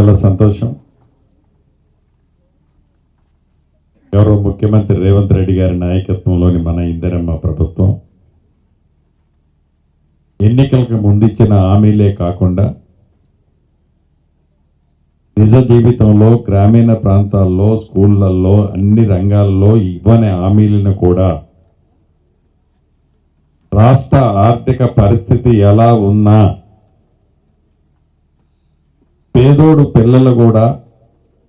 చాలా సంతోషం. ఎవరో ముఖ్యమంత్రి రేవంత్ రెడ్డి గారి నాయకత్వంలోని మన ఇందిరమ్మ ప్రభుత్వం ఎన్నికలకు ముందిచ్చిన హామీలే కాకుండా నిజ జీవితంలో గ్రామీణ ప్రాంతాల్లో స్కూళ్ళల్లో అన్ని రంగాల్లో ఇవ్వని హామీలను కూడా రాష్ట్ర ఆర్థిక పరిస్థితి ఎలా ఉన్నా పేదోడు పిల్లలు కూడా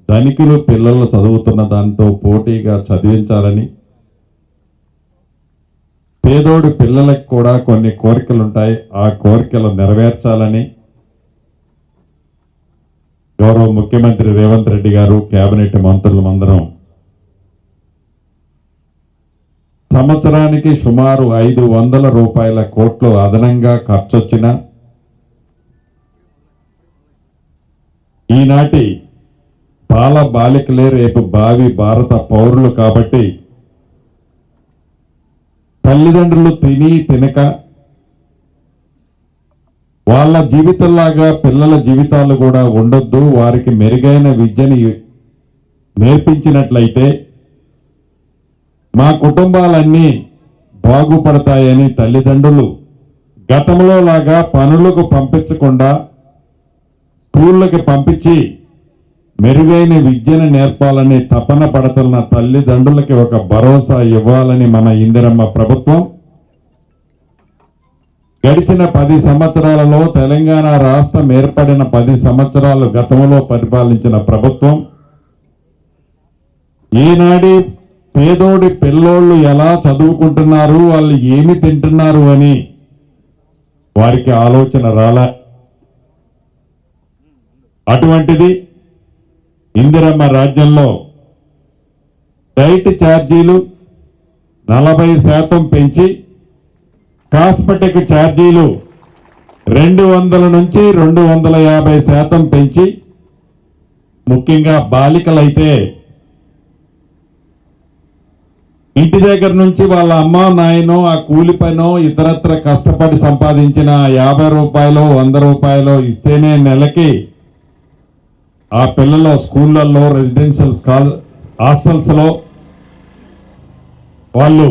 ధనికులు పిల్లలు చదువుతున్న దాంతో పోటీగా చదివించాలని పేదోడి పిల్లలకు కూడా కొన్ని కోరికలు ఉంటాయి. ఆ కోరికలు నెరవేర్చాలని గౌరవ ముఖ్యమంత్రి రేవంత్ రెడ్డి గారు కేబినెట్ మంత్రులు అందరం సంవత్సరానికి సుమారు ఐదు వందల రూపాయల కోట్లు అదనంగా ఖర్చొచ్చిన ఈనాటి బాల బాలికలే రేపు భావి భారత పౌరులు కాబట్టి తల్లిదండ్రులు తిని తినక వాళ్ళ జీవితంలాగా పిల్లల జీవితాలు కూడా ఉండొద్దు వారికి మెరుగైన విద్యని నేర్పించినట్లయితే మా కుటుంబాలన్నీ బాగుపడతాయని తల్లిదండ్రులు గతంలో లాగా పనులకు పంపించకుండా స్కూళ్ళకి పంపించి మెరుగైన విద్యను నేర్పాలని తపన పడుతున్న తల్లిదండ్రులకి ఒక భరోసా ఇవ్వాలని మన ఇందిరమ్మ ప్రభుత్వం గడిచిన పది సంవత్సరాలలో తెలంగాణ రాష్ట్రం ఏర్పడిన పది సంవత్సరాలు గతంలో పరిపాలించిన ప్రభుత్వం. ఈనాడి పేదోడి పిల్లోళ్ళు ఎలా చదువుకుంటున్నారు వాళ్ళు ఏమి తింటున్నారు అని వారికి ఆలోచన రాలే. అటువంటిది ఇందిరమ్మ రాజ్యంలో డైట్ ఛార్జీలు నలభై శాతం పెంచి కాస్మెటిక్ ఛార్జీలు రెండు వందల నుంచి రెండు వందల యాభై శాతం పెంచి ముఖ్యంగా బాలికలైతే ఇంటి దగ్గర నుంచి వాళ్ళ అమ్మ నాయనో ఆ కూలి పనో ఇతరత్ర కష్టపడి సంపాదించిన యాభై రూపాయలు వంద రూపాయలు ఇస్తేనే నెలకి ఆ పిల్లల స్కూళ్ళల్లో రెసిడెన్షియల్ స్కాల్ హాస్టల్స్లో వాళ్ళు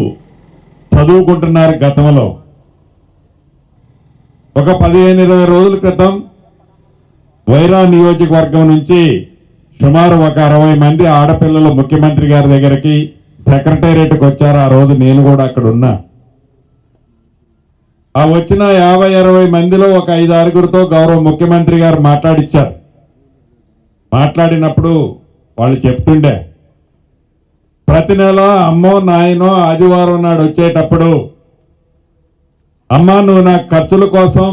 చదువుకుంటున్నారు గతంలో. ఒక పదిహేను ఇరవై రోజుల క్రితం వైరా నియోజకవర్గం నుంచి సుమారు ఒక అరవై మంది ఆడపిల్లలు ముఖ్యమంత్రి గారి దగ్గరికి సెక్రటేరియట్కి వచ్చారు. ఆ రోజు నేను కూడా అక్కడ ఉన్నా. ఆ వచ్చిన యాభై అరవై మందిలో ఒక ఐదు ఆరుగురితో గౌరవ ముఖ్యమంత్రి గారు మాట్లాడిచ్చారు. మాట్లాడినప్పుడు వాళ్ళు చెప్తుండే ప్రతి నెల అమ్మో నాయనో ఆదివారం నాడు వచ్చేటప్పుడు అమ్మ నువ్వు నా ఖర్చుల కోసం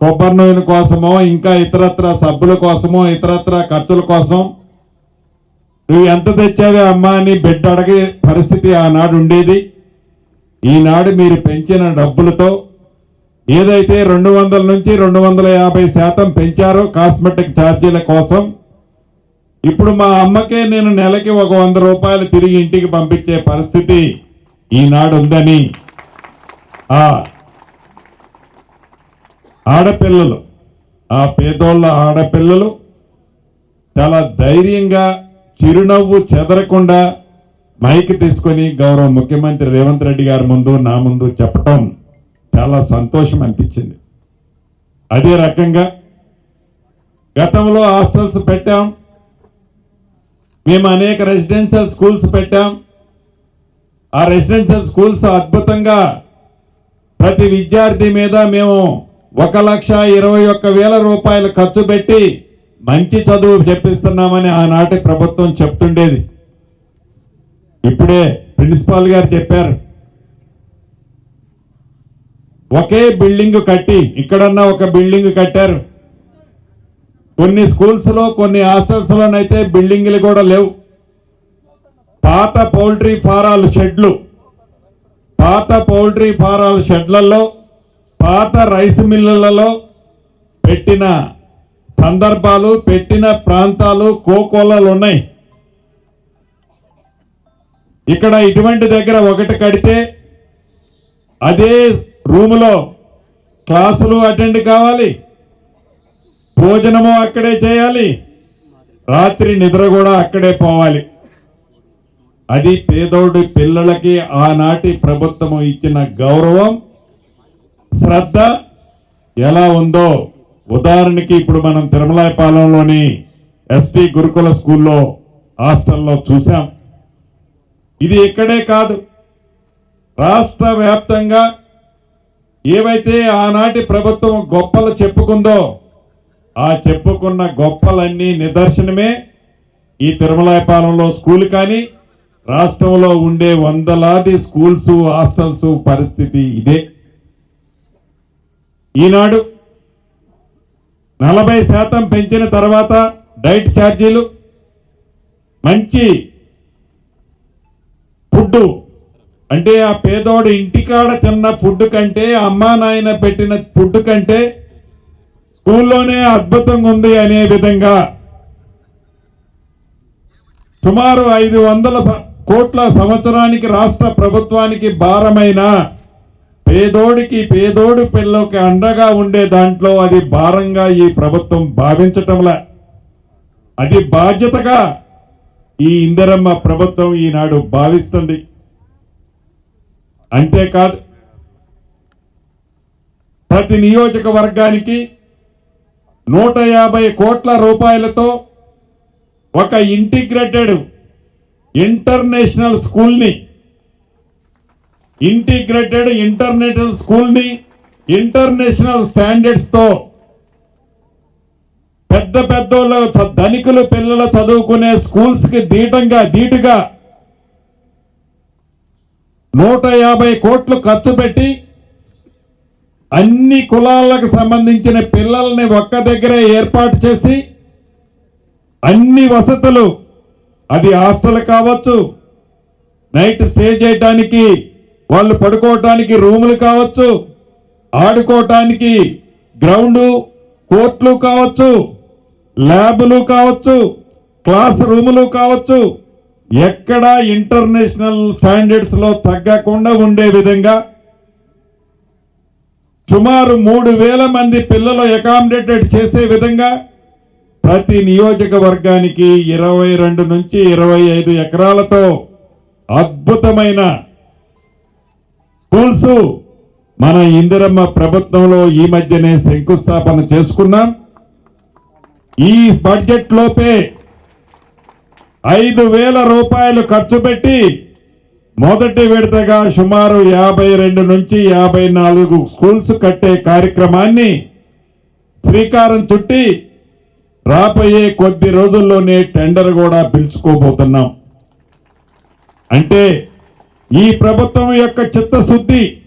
కొబ్బరి నూనె కోసమో ఇంకా ఇతరత్ర సబ్బుల కోసమో ఇతరత్ర ఖర్చుల కోసం నువ్వు ఎంత తెచ్చావే అమ్మా అని బిడ్డ అడిగే పరిస్థితి ఆనాడు ఉండేది. ఈనాడు మీరు పెంచిన డబ్బులతో ఏదైతే రెండు వందల నుంచి రెండు వందల యాభై శాతం పెంచారో కాస్మెటిక్ ఛార్జీల కోసం ఇప్పుడు మా అమ్మకే నేను నెలకి ఒక వంద రూపాయలు తిరిగి ఇంటికి పంపించే పరిస్థితి ఈనాడు ఉందని. ఆడపిల్లలు ఆ పేదోళ్ళ ఆడపిల్లలు చాలా ధైర్యంగా చిరునవ్వు చెదరకుండా మైక్ తీసుకొని గౌరవ ముఖ్యమంత్రి రేవంత్ రెడ్డి గారి ముందు నా ముందు చెప్పటం చాలా సంతోషం అనిపించింది. అదే రకంగా గతంలో హాస్టల్స్ పెట్టాం. మేము అనేక రెసిడెన్షియల్ స్కూల్స్ పెట్టాం. ఆ రెసిడెన్షియల్ స్కూల్స్ అద్భుతంగా ప్రతి విద్యార్థి మీద మేము ఒక లక్ష ఇరవై ఒక్క వేల రూపాయలు ఖర్చు పెట్టి మంచి చదువు చెప్పిస్తున్నామని ఆనాటి ప్రభుత్వం చెప్తుండేది. ఇప్పుడే ప్రిన్సిపాల్ గారు చెప్పారు. ఒకే బిల్డింగ్ కట్టి ఇక్కడన్నా ఒక బిల్డింగ్ కట్టారు. కొన్ని స్కూల్స్లో కొన్ని హాస్టల్స్ లోనైతే బిల్డింగ్లు కూడా లేవు. పాత పౌల్ట్రీ ఫారాలు షెడ్లు. పాత పౌల్ట్రీ ఫారాల షెడ్లలో పాత రైస్ మిల్లులలో పెట్టిన సందర్భాలు పెట్టిన ప్రాంతాలు కోకోలలు ఉన్నాయి. ఇక్కడ ఇటువంటి దగ్గర ఒకటి కడితే అదే రూములో క్లాసులు అటెండ్ కావాలి. భోజనము అక్కడే చేయాలి. రాత్రి నిద్ర కూడా అక్కడే పోవాలి. అది పేదోడి పిల్లలకి ఆనాటి ప్రభుత్వం ఇచ్చిన గౌరవం శ్రద్ధ ఎలా ఉందో ఉదాహరణకి ఇప్పుడు మనం తిరుమలాయపాలెంలోని ఎస్పి గురుకుల స్కూల్లో హాస్టల్లో చూసాం ఇది ఇక్కడే కాదు. రాష్ట్ర వ్యాప్తంగా ఏవైతే ఆనాటి ప్రభుత్వం గొప్పలు చెప్పుకుందో ఆ చెప్పుకున్న గొప్పలన్నీ నిదర్శనమే ఈ తిరుమలాయపాలెంలో స్కూల్ కానీ రాష్ట్రంలో ఉండే వందలాది స్కూల్స్ హాస్టల్స్ పరిస్థితి ఇదే. ఈనాడు నలభై శాతం పెంచిన తర్వాత డైట్ ఛార్జీలు మంచి ఫుడ్ అంటే ఆ పేదోడు ఇంటికాడ తిన్న ఫుడ్ కంటే అమ్మా నాయన పెట్టిన ఫుడ్ కంటే స్కూల్లోనే అద్భుతంగా ఉంది అనే విధంగా సుమారు ఐదు వందల కోట్ల సంవత్సరానికి రాష్ట్ర ప్రభుత్వానికి భారమైన పేదోడికి పేదోడు పిల్లలకి అండగా ఉండే దాంట్లో అది భారంగా ఈ ప్రభుత్వం భావించటంలా. అది బాధ్యతగా ఈ ఇందిరమ్మ ప్రభుత్వం ఈనాడు భావిస్తుంది. అంతేకాదు ప్రతి నియోజకవర్గానికి నూట యాభై కోట్ల రూపాయలతో ఒక ఇంటిగ్రేటెడ్ ఇంటర్నేషనల్ స్కూల్ని ఇంటిగ్రేటెడ్ ఇంటర్నేషనల్ స్కూల్ని ఇంటర్నేషనల్ స్టాండర్డ్స్తో పెద్ద పెద్ద ధనికులు పిల్లలు చదువుకునే స్కూల్స్కి దీటంగా దీటుగా నూట యాభై కోట్లు ఖర్చు పెట్టి అన్ని కులాలకు సంబంధించిన పిల్లల్ని ఒక్క దగ్గరే ఏర్పాటు చేసి అన్ని వసతులు అది హాస్టల్ కావచ్చు నైట్ స్టే చేయడానికి వాళ్ళు పడుకోవటానికి రూములు కావచ్చు ఆడుకోవటానికి గ్రౌండు కోర్టులు కావచ్చు ల్యాబులు కావచ్చు క్లాస్ రూములు కావచ్చు ఎక్కడా ఇంటర్నేషనల్ స్టాండర్డ్స్లో తగ్గకుండా ఉండే విధంగా సుమారు మూడు వేల మంది పిల్లలు అకామిడేటెడ్ చేసే విధంగా ప్రతి నియోజకవర్గానికి ఇరవై రెండు నుంచి ఇరవై ఐదు ఎకరాలతో అద్భుతమైన స్కూల్స్ మన ఇందిరమ్మ ప్రభుత్వంలో ఈ మధ్యనే శంకుస్థాపన చేసుకున్నాం. ఈ బడ్జెట్ లోపే ఐదు వేల రూపాయలు ఖర్చు పెట్టి మొదటి విడతగా సుమారు యాభై రెండు నుంచి యాభై నాలుగు స్కూల్స్ కట్టే కార్యక్రమాన్ని శ్రీకారం చుట్టి రాబోయే కొద్ది రోజుల్లోనే టెండర్ కూడా పిలుచుకోబోతున్నాం. అంటే ఈ ప్రభుత్వం యొక్క చిత్తశుద్ధి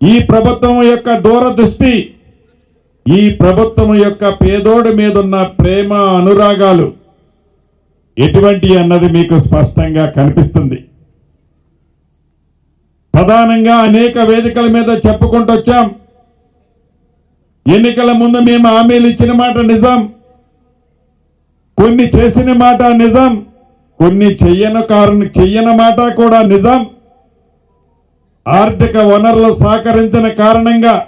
ఈ ప్రభుత్వం యొక్క దూరదృష్టి ఈ ప్రభుత్వం యొక్క పేదోడి మీదున్న ప్రేమ అనురాగాలు ఎటువంటి అన్నది మీకు స్పష్టంగా కనిపిస్తుంది. ప్రధానంగా అనేక వేదికల మీద చెప్పుకుంటూ వచ్చాం ఎన్నికల ముందు మేము హామీలు ఇచ్చిన మాట నిజం. కొన్ని చేసిన మాట నిజం. కొన్ని చెయ్యని కారు చెయ్యని మాట కూడా నిజం. ఆర్థిక వనరులు సహకరించిన కారణంగా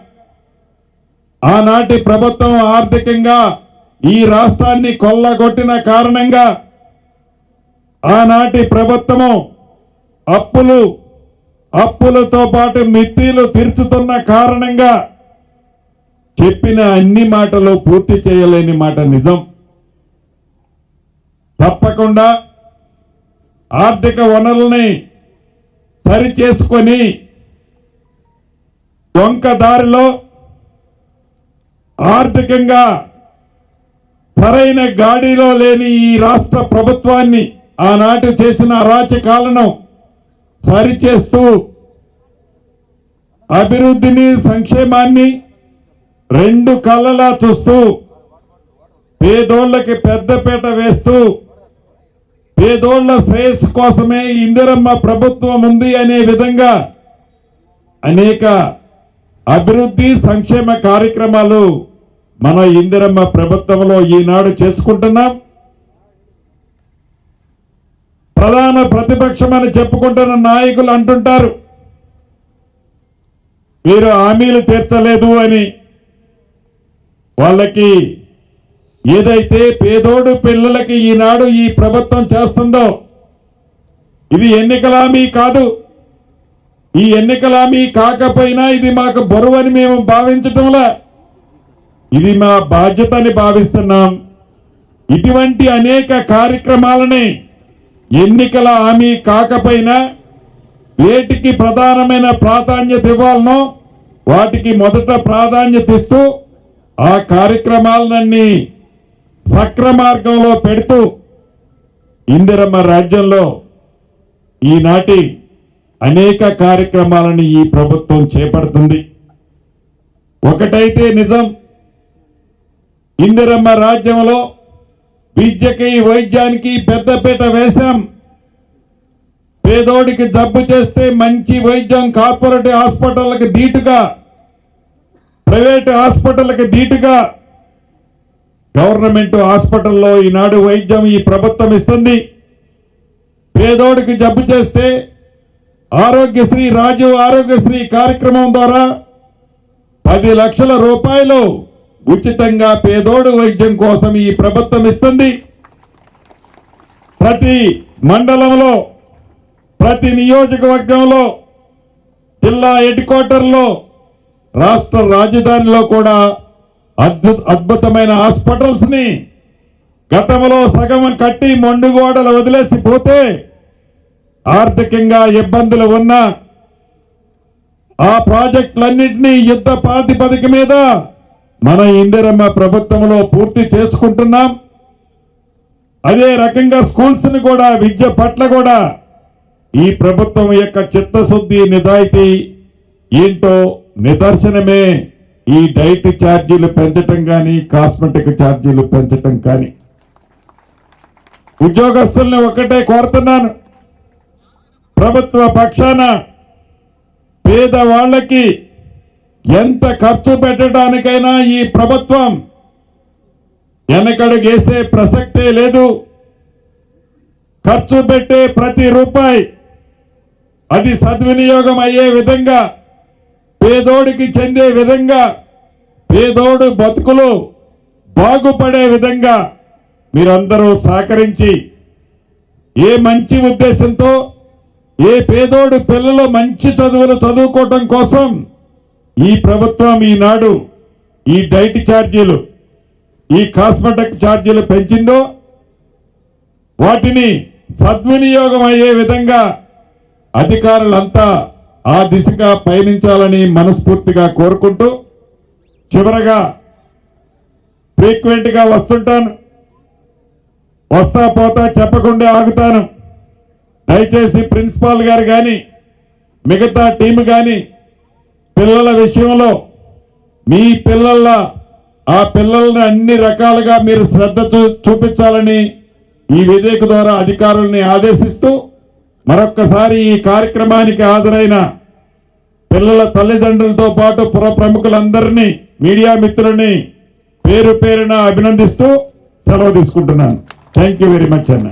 ఆనాటి ప్రభుత్వం ఆర్థికంగా ఈ రాష్ట్రాన్ని కొల్లగొట్టిన కారణంగా ఆనాటి ప్రభుత్వము అప్పులు అప్పులతో పాటు మిత్తీలు తీర్చుతున్న కారణంగా చెప్పిన అన్ని మాటలు పూర్తి చేయలేని మాట నిజం. తప్పకుండా ఆర్థిక వనరుల్ని సరి చేసుకొని దారిలో ఆర్థికంగా సరైన గాడిలో లేని ఈ రాష్ట్ర ప్రభుత్వాన్ని ఆనాటి చేసిన అరాచకాలను సరిచేస్తూ అభివృద్ధిని సంక్షేమాన్ని రెండు కళ్ళలా చూస్తూ పేదోళ్ళకి పెద్దపేట వేస్తూ పేదోళ్ళ శ్రేయస్సు కోసమే ఇందిరమ్మ ప్రభుత్వం ఉంది అనే విధంగా అనేక అభివృద్ధి సంక్షేమ కార్యక్రమాలు మన ఇందిరమ్మ ప్రభుత్వంలో ఈనాడు చేసుకుంటున్నాం. ప్రధాన ప్రతిపక్షమని చెప్పుకుంటున్న నాయకులు అంటుంటారు. వీరు హామీలు తీర్చలేదు అని వాళ్ళకి ఏదైతే పేదోడు పిల్లలకి ఈనాడు ఈ ప్రభుత్వం చేస్తుందో ఇది ఎన్నికల హామీ కాదు. ఈ ఎన్నికల హామీ కాకపోయినా ఇది మాకు బరువు అని మేము భావించటంలా. ఇది మా బాధ్యత అని భావిస్తున్నాం. ఇటువంటి అనేక కార్యక్రమాలని ఎన్నికల హామీ కాకపోయినా వేటికి ప్రధానమైన ప్రాధాన్యత ఇవ్వాలనో వాటికి మొదట ప్రాధాన్యత ఇస్తూ ఆ కార్యక్రమాలన్నీ సక్రమార్గంలో పెడుతూ ఇందిరమ్మ రాజ్యంలో ఈనాటి అనేక కార్యక్రమాలను ఈ ప్రభుత్వం చేపడుతుంది. ఒకటైతే నిజం ఇందిరమ్మ రాజ్యంలో విద్యకి వైద్యానికి పెద్దపీట వేశాం. పేదోడికి జబ్బు చేస్తే మంచి వైద్యం కార్పొరేటివ్ హాస్పిటల్కి ధీటుగా ప్రైవేట్ హాస్పిటల్కి ధీటుగా గవర్నమెంట్ హాస్పిటల్లో ఈనాడు వైద్యం ఈ ప్రభుత్వం ఇస్తుంది. పేదోడికి జబ్బు చేస్తే ఆరోగ్యశ్రీ రాజీవ్ ఆరోగ్యశ్రీ కార్యక్రమం ద్వారా పది లక్షల రూపాయలు ఉచితంగా పేదోడు వైద్యం కోసం ఈ ప్రభుత్వం ఇస్తుంది. ప్రతి మండలంలో ప్రతి నియోజకవర్గంలో జిల్లా హెడ్ క్వార్టర్లో రాష్ట్ర రాజధానిలో కూడా అద్భుత అద్భుతమైన హాస్పిటల్స్ని గతంలో సగం కట్టి మొండుగోడలు వదిలేసి పోతే ఆర్థికంగా ఇబ్బందులు ఉన్నా ఆ ప్రాజెక్టులన్నింటినీ యుద్ధ ప్రాతిపదిక మీద మన ఇందిరమ్మ ప్రభుత్వంలో పూర్తి చేసుకుంటున్నాం. అదే రకంగా స్కూల్స్ని కూడా విద్య పట్ల కూడా ఈ ప్రభుత్వం యొక్క చిత్తశుద్ధి నిజాయితీ ఏంటో నిదర్శనమే ఈ డైట్ ఛార్జీలు పెంచటం కానీ కాస్మెటిక్ ఛార్జీలు పెంచటం కానీ. ఉద్యోగస్తుల్ని ఒకటే కోరుతున్నాను. ప్రభుత్వ పక్షాన పేదవాళ్ళకి ఎంత ఖర్చు పెట్టడానికైనా ఈ ప్రభుత్వం వెనకడుగేసే ప్రసక్తే లేదు. ఖర్చు పెట్టే ప్రతి రూపాయి అది సద్వినియోగం అయ్యే విధంగా పేదోడికి చెందే విధంగా పేదోడు బతుకులు బాగుపడే విధంగా మీరందరూ సహకరించి ఏ మంచి ఉద్దేశంతో ఏ పేదోడు పిల్లలు మంచి చదువులు చదువుకోవటం కోసం ఈ ప్రభుత్వం ఈనాడు ఈ డైట్ ఛార్జీలు ఈ కాస్మెటిక్ ఛార్జీలు పెంచిందో వాటిని సద్వినియోగం అయ్యే విధంగా అధికారులంతా ఆ దిశగా పయనించాలని మనస్ఫూర్తిగా కోరుకుంటూ చివరగా ఫ్రీక్వెంట్గా వస్తుంటాను. వస్తా పోతా చెప్పకుండా ఆగుతాను. దయచేసి ప్రిన్సిపాల్ గారు కానీ మిగతా టీం కానీ పిల్లల విషయంలో మీ పిల్లల ఆ పిల్లల్ని అన్ని రకాలుగా మీరు శ్రద్ధ చూ- చూపించాలని ఈ విధేయక ద్వారా అధికారుల్ని ఆదేశిస్తూ మరొక్కసారి ఈ కార్యక్రమానికి హాజరైన పిల్లల తల్లిదండ్రులతో పాటు పుర ప్రముఖులందరినీ మీడియా మిత్రులని పేరు పేరున అభినందిస్తూ సెలవు తీసుకుంటున్నాను. థ్యాంక్ యూ వెరీ మచ్ అన్న.